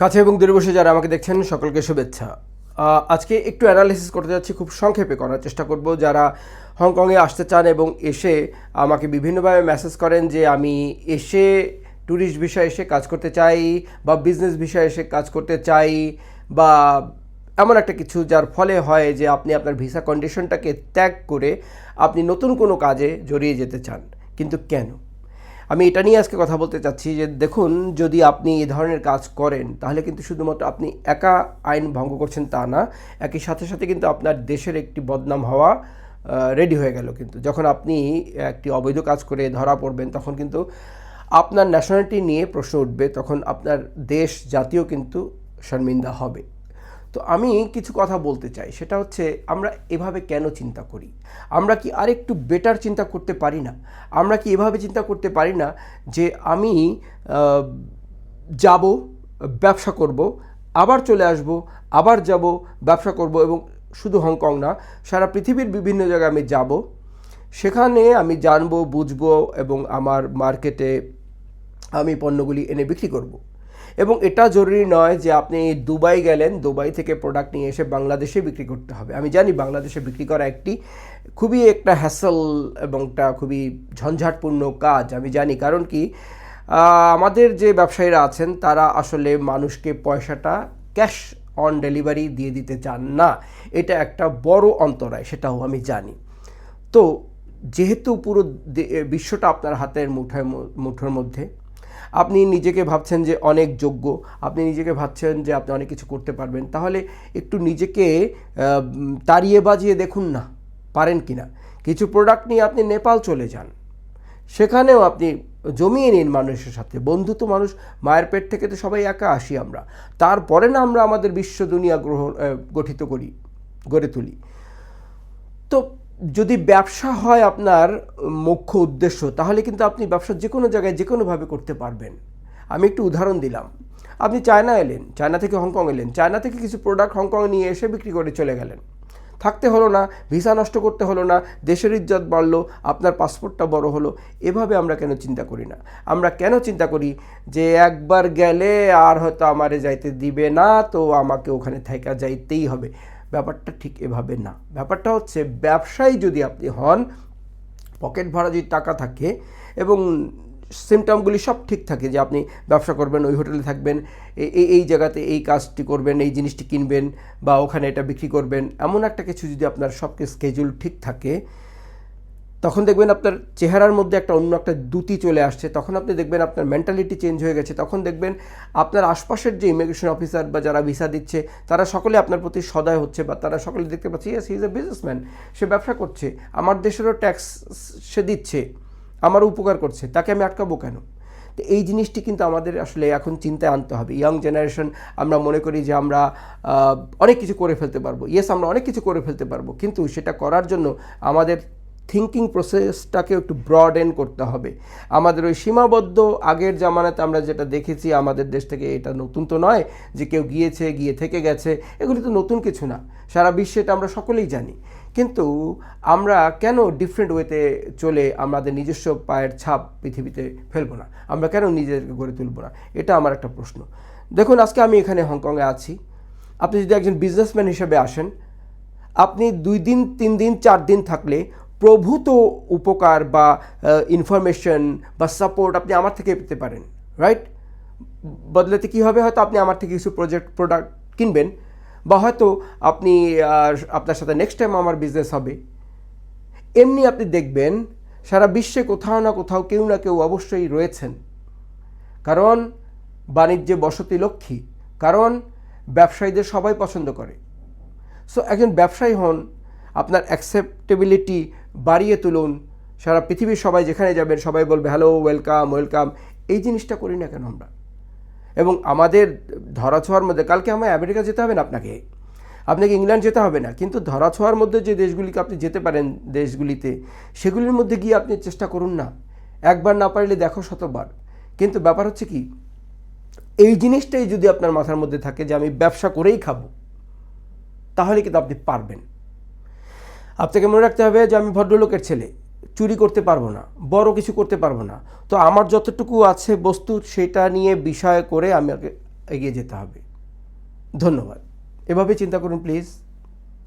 কাছে এবং দূরে বসে যারা আমাকে দেখছেন, সকলকে শুভেচ্ছা। আজকে একটু অ্যানালিসিস করতে যাচ্ছি, খুব সংক্ষেপে করার চেষ্টা করব। যারা হংকংয়ে আসতে চান এবং এসে আমাকে বিভিন্নভাবে মেসেজ করেন যে, আমি এসে ট্যুরিস্ট বিষয়ে এসে কাজ করতে চাই বা বিজনেস বিষয়ে এসে কাজ করতে চাই বা এমন একটা কিছু যার ফলে হয় যে, আপনি আপনার ভিসা কন্ডিশনটাকে ত্যাগ করে আপনি নতুন কোনো কাজে জড়িয়ে যেতে চান। কিন্তু কেন? আমি এটা নিয়ে আজকে কথা বলতে চাচ্ছি যে দেখুন, যদি আপনি এই ধরনের কাজ করেন, তাহলে কিন্তু শুধুমাত্র আপনি একা আইন ভঙ্গ করছেন তা না, একই সাথে সাথে কিন্তু আপনার দেশের একটি বদনাম হওয়া রেডি হয়ে গেল কিন্তু। যখন আপনি একটি অবৈধ কাজ করে ধরা পড়বেন, তখন কিন্তু আপনার ন্যাশনালিটি নিয়ে প্রশ্ন উঠবে, তখন আপনার দেশ জাতীয় কিন্তু শর্মিন্দা হবে। তো আমি কিছু কথা বলতে চাই। সেটা হচ্ছে, আমরা এভাবে কেন চিন্তা করি? আমরা কি আরেকটু বেটার চিন্তা করতে পারি না? আমরা কি এভাবে চিন্তা করতে পারি না যে আমি যাব, ব্যবসা করব, আবার চলে আসব, আবার যাব, ব্যবসা করব এবং শুধু হংকং না, সারা পৃথিবীর বিভিন্ন জায়গায় আমি যাব। সেখানে আমি জানব, বুঝব এবং আমার মার্কেটে আমি পণ্যগুলি এনে বিক্রি করব। এবং এটা জরুরি নয় যে আপনি দুবাই গেলেন, দুবাই থেকে প্রোডাক্ট নিয়ে এসে বাংলাদেশে বিক্রি করতে হবে। আমি জানি বাংলাদেশে বিক্রি করা একটি খুবই একটা হ্যাসেল এবং একটা খুবই ঝঞ্ঝাটপূর্ণ কাজ, আমি জানি। কারণ কি আমাদের যে ব্যবসায়ীরা আছেন, তারা আসলে মানুষকে পয়সাটা ক্যাশ অন ডেলিভারি দিয়ে দিতে চান না। এটা একটা বড় অন্তরায়, সেটাও আমি জানি। তো, যেহেতু পুরো বিশ্বটা আপনার হাতের মুঠোয় মুঠোর মধ্যে আপনি নিজেকে ভাবছেন যে অনেক যোগ্য, আপনি নিজেকে ভাবছেন যে আপনি অনেক কিছু করতে পারবেন, তাহলে একটু নিজেকে তাড়িয়ে বাজিয়ে দেখুন না, পারেন কি না কিছু প্রোডাক্ট নিয়ে আপনি নেপাল চলে যান, সেখানেও আপনি জমিয়ে নিন মানুষের সাথে বন্ধু তো মানুষ, মায়ের পেট থেকে তো সবাই একা আসি আমরা, তারপরে না আমরা আমাদের বিশ্ব দুনিয়া গ্রহণ গঠিত করি, গড়ে তুলি। তো যদি ব্যবসা হয় আপনার মুখ্য উদ্দেশ্য, তাহলে কিন্তু আপনি ব্যবসা যে কোনো জায়গায় যে কোনোভাবে করতে পারবেন। আমি একটু উদাহরণ দিলাম। আপনি চায়না এলেন, চায়না থেকে হংকং এলেন, চায়না থেকে কিছু প্রোডাক্ট হংকং নিয়ে এসে বিক্রি করে চলে গেলেন। থাকতে হলো না ভিসা নষ্ট করতে হলো না, দেশের ইজ্জত বাড়লো, আপনার পাসপোর্টটা বড় হলো, এভাবে আমরা কেন চিন্তা করি না? আমরা কেন চিন্তা করি যে একবার গেলে আর হয়তো আমারে যাইতে দিবে না, তো আমাকে ওখানে থাকা যাইতেই হবে। ব্যাপারটা ঠিক এভাবে না। ব্যাপারটা হচ্ছে, ব্যবসায়ী যদি আপনি হন, পকেট ভাড়া যদি টাকা থাকে এবং সিমটমগুলি সব ঠিক থাকে যে আপনি ব্যবসা করবেন, ওই হোটেলে থাকবেন এই এই- জায়গাতে এই কাজটি করবেন, এই জিনিসটি কিনবেন বা ওখানে এটা বিক্রি করবেন, এমন একটা কিছু যদি আপনার সবকে স্কেজুল ঠিক থাকে তখন দেখবেন আপনার চেহারার মধ্যে একটা অন্য একটা দ্যুতি চলে আসছে। তখন আপনি দেখবেন আপনার মেন্টালিটি চেঞ্জ হয়ে গেছে। তখন দেখবেন আপনার আশপাশের যে ইমিগ্রেশন অফিসার বা যারা ভিসা দিচ্ছে, তারা সকলে আপনার প্রতি সদয় হচ্ছে বা তারা সকলে দেখতে পাচ্ছে ইয়েস ইজ এ বিজনেসম্যান সে ব্যবসা করছে। আমার দেশেরও ট্যাক্স সে দিচ্ছে, আমারও উপকার করছে, তাকে আমি আটকাবো কেন? তো এই জিনিসটি কিন্তু আমাদের আসলে এখন চিন্তায় আনতে হবে। ইয়াং জেনারেশন আমরা মনে করি যে আমরা অনেক কিছু করে ফেলতে পারব। ইয়েস আমরা অনেক কিছু করে ফেলতে পারব। কিন্তু সেটা করার জন্য আমাদের থিঙ্কিং প্রসেসটাকে একটু ব্রডেন করতে হবে। আমাদের ওই সীমাবদ্ধ আগের জামানাতে আমরা যেটা দেখেছি, আমাদের দেশ থেকে এটা নতুন তো নয় যে কেউ গিয়েছে, গিয়ে থেকে গেছে, এগুলি তো নতুন কিছু না। সারা বিশ্বে এটা আমরা সকলেই জানি। কিন্তু আমরা কেন ডিফারেন্ট ওয়েতে চলে আমাদের নিজস্ব পায়ের ছাপ পৃথিবীতে ফেলব না? আমরা কেন নিজেদেরকে গড়ে তুলবো না? এটা আমার একটা প্রশ্ন। দেখুন, আজকে আমি এখানে হংকংয়ে আছি। আপনি যদি একজন বিজনেসম্যান হিসেবে আসেন, আপনি দুই দিন, তিন দিন, চার দিন থাকলে প্রভূত উপকার বা ইনফরমেশন বা সাপোর্ট আপনি আমার থেকে পেতে পারেন রাইট বদলাতে কী হবে? হয়তো আপনি আমার থেকে কিছু প্রজেক্ট প্রোডাক্ট কিনবেন বা হয়তো আপনি আপনার সাথে নেক্সট টাইম আমার বিজনেস হবে। এমনি আপনি দেখবেন সারা বিশ্বে কোথাও না কোথাও কেউ না কেউ অবশ্যই রয়েছেন। কারণ বাণিজ্যে বসতি লক্ষ্মী, কারণ ব্যবসায়ীদের সবাই পছন্দ করে। সো একজন ব্যবসায়ী হন, আপনার অ্যাকসেপ্টেবিলিটি বাড়িয়ে তুলুন। সারা পৃথিবীর সবাই যেখানে যাবেন, সবাই বলবে হ্যালো ওয়েলকাম ওয়েলকাম এই জিনিসটা করি না কেন আমরা? এবং আমাদের ধরাছোঁয়ার মধ্যে, কালকে আমায় আমেরিকা যেতে হবে না আপনাকে? আপনাকে ইংল্যান্ড যেতে হবে না? কিন্তু ধরাছোঁয়ার মধ্যে যে দেশগুলিকে আপনি যেতে পারেন, দেশগুলিতে, সেগুলির মধ্যে গিয়ে আপনি চেষ্টা করুন না। একবার না পারলে দেখো শতবার। কিন্তু ব্যাপার হচ্ছে কি, এই জিনিসটাই যদি আপনার মাথার মধ্যে থাকে যে আমি ব্যবসা করেই খাব, তাহলে কিন্তু আপনি পারবেন। আপনাকে মনে রাখতে হবে যে আমি ভদ্রলোকের ছেলে। চুরি করতে পারব না, বড় কিছু করতে পারব না। তো আমার যতটুকু আছে বস্তু, সেটা নিয়ে বিষয় করে আমি এগিয়ে যেতে হবে। ধন্যবাদ। এভাবে চিন্তা করুন, প্লিজ।